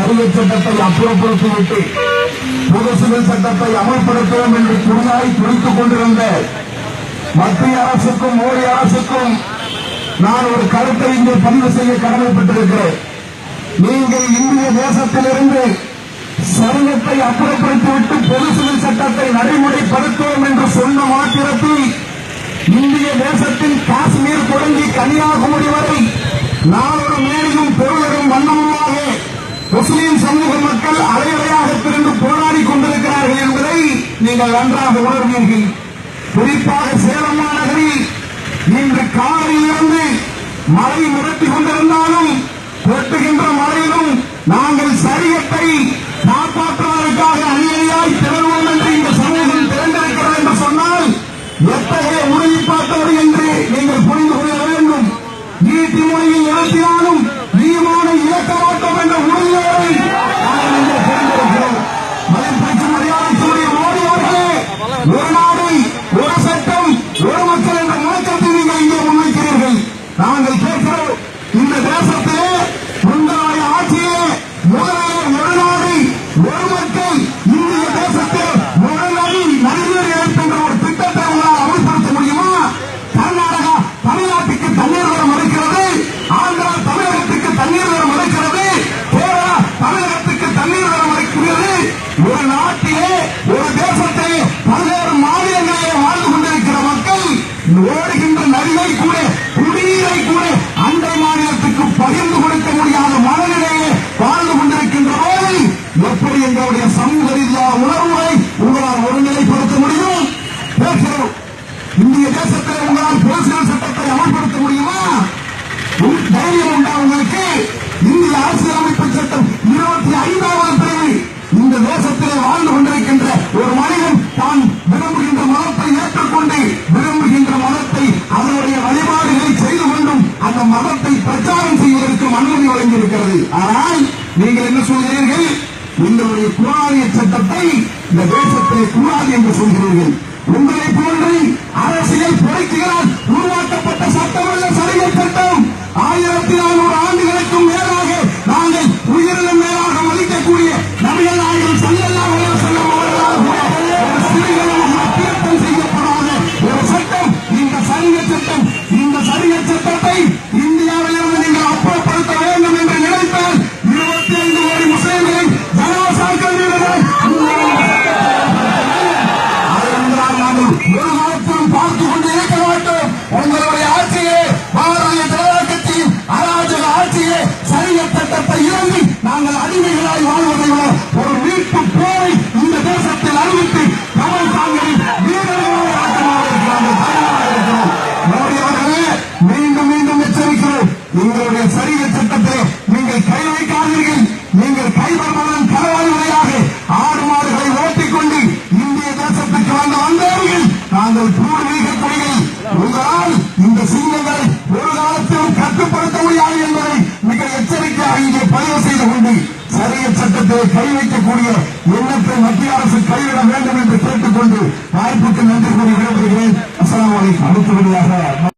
சரிய சட்டத்தை அப்புறப்படுத்திவிட்டு பொதுசுகள் சட்டத்தை அமல்படுத்துவோம் என்று துணியாய் துணித்துக் கொண்டிருந்த மத்திய அரசுக்கும் மோடி அரசுக்கும் நான் ஒரு கருத்தை இங்கே பதிவு செய்ய கடமைப்பட்டிருக்கிறேன். நீங்கள் இந்திய தேசத்திலிருந்து சரியத்தை அப்புறப்படுத்திவிட்டு பொது சிவில் சட்டத்தை நடைமுறைப்படுத்துவோம் என்று சொன்ன மாத்திரத்தில் இந்திய தேசத்தின் காஷ்மீர் தொடங்கி கன்னியாகுமரி வரை நாளொரு மேலும் பொருளரும் முஸ்லிம் சமூக மக்கள் அலையலையாக பிரிந்து போராடி கொண்டிருக்கிறார்கள் என்பதை நீங்கள் நன்றாக உணர்வீர்கள். குறிப்பாக சேலம் மாநகரில் இன்று காலையிலிருந்து மழை முரட்டி கொண்டிருந்தாலும் புரட்டுகின்ற மழையிலும் நாங்கள் சரியத்தை காப்பாற்றுவதற்காக அணியணியாய் திரள்வோம் என்று இந்த சமூகம் திரண்டிருக்கிறது என்று சொன்னால் எத்தகைய உறுதிப்பாட்டோடு என்று நீங்கள் புரிந்து கொள்ள வேண்டும். நீட்டி மொழியில் நிறுத்தினாலும் ஈமான இழக்க மாட்டோம் என்ற உறுதியோடு நாங்கள் இங்கே புரிந்திருக்கிறோம் மதிப்பிற்கு மரியாதைக்குரிய மோடி அவர்களே ஒரு எப்படி எங்களுடைய சமூக ரீதியான உணர்வுகளை உங்களால் ஒருநிலைப்படுத்த முடியும்? பேசுகிறோம். இந்திய தேசத்தில் உங்களால் பேசுகிற சட்டத்தை அமல்படுத்த முடியுமா? தைரியம் உண்டா உங்களுக்கு? இந்திய அரசியலமைப்பு சட்டம் இருபத்தி ஐந்தாவது பிரிவு இந்த தேசத்திலே வாழ்ந்து கொண்டிருக்கின்ற ஒரு மனிதன் தான் விரும்புகின்ற மதத்தை ஏற்றுக்கொண்டு விரும்புகின்ற மதத்தை அதனுடைய வழிபாடுகளை செய்து கொண்டும் அந்த மதத்தை பிரச்சாரம் செய்வதற்கு அனுமதி வழங்கியிருக்கிறது. ஆனால் நீங்கள் என்ன சொல்கிறீர்கள்? உங்களுடைய குரானிய சட்டத்தை இந்த தேசத்திலே கூடாது என்று சொல்கிறீர்கள். உங்களை போன்று அரசியல் புரட்சிகளால் ஒரு காலத்திலும் பார்த்துக் கொண்டு இருக்க மாட்டோம் உங்களுடைய ஆட்சியே பாரதிய ஜனதா அராஜக ஆட்சியே சரிய சட்டத்தை இறங்கி நாங்கள் அடிமைகளாய் வாழ்வதை விட ஒரு மீட்பு போரை இந்த தேசத்தில் அறிவித்து கமல் காங்கிரஸ் வீரர்களாக ஆட்டமாக மீண்டும் மீண்டும் எச்சரிக்கிறோம். உங்களுடைய சரிய சட்டத்தை சரிய கை வைக்கக்கூடிய எண்ணத்தை மத்திய அரசு கைவிட வேண்டும் என்று கேட்டுக்கொண்டு வாய்ப்புக்கு நன்றி கூறி விடைபெறுகிறேன். அஸ்லாம் அடுத்தபடியாக